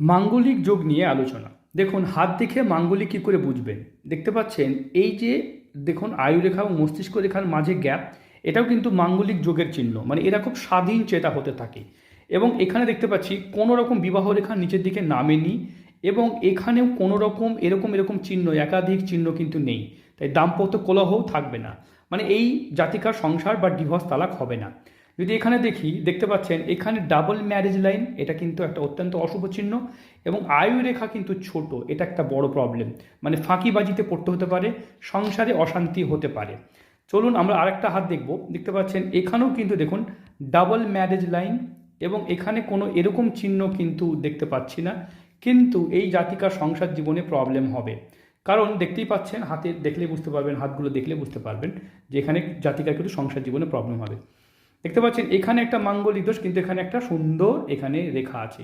মাঙ্গলিক যোগ নিয়ে আলোচনা। দেখুন, হাত দেখে মাঙ্গলিক কী করে বুঝবেন দেখতে পাচ্ছেন, এই যে, দেখুন, আয়ুরেখা ও মস্তিষ্ক রেখার মাঝে গ্যাপ, এটাও কিন্তু মাঙ্গলিক যোগের চিহ্ন। মানে এরা খুব স্বাধীন চেতা হতে থাকে। এবং এখানে দেখতে পাচ্ছি, কোনো রকম বিবাহ রেখা নিচের দিকে নামেনি এবং এখানেও কোনো রকম এরকম এরকম চিহ্ন, একাধিক চিহ্ন কিন্তু নেই। তাই দাম্পত্য কোলাহও থাকবে না। মানে এই জাতিকার সংসার বা ডিভোর্স তালাক হবে না। যদি এখানে দেখি, দেখতে পাচ্ছেন, এখানে ডাবল ম্যারেজ লাইন এটা কিন্তু একটা অত্যন্ত অশুভ চিহ্ন এবং আয়ু রেখা কিন্তু ছোট, এটা একটা বড় প্রবলেম মানে ফাঁকিবাজিতে পড়তে হতে পারে, সংসারে অশান্তি হতে পারে। চলুন আমরা আরেকটা হাত দেখব, দেখতে পাচ্ছেন, এখানেও কিন্তু দেখুন ডাবল ম্যারেজ লাইন এবং এখানে কোনো এরকম চিহ্ন কিন্তু দেখতে পাচ্ছি না, কিন্তু এই জাতিকার সংসার জীবনে প্রবলেম হবে। কারণ দেখতেই পাচ্ছেন, হাতে দেখলে বুঝতে পারবেন, হাতগুলো দেখলে বুঝতে পারবেন যে এখানে জাতিকার কিন্তু সংসার জীবনে প্রবলেম হবে। দেখতে পাচ্ছেন এখানে একটা মাঙ্গলিক দোষ কিন্তু এখানে একটা সুন্দর এখানে রেখা আছে।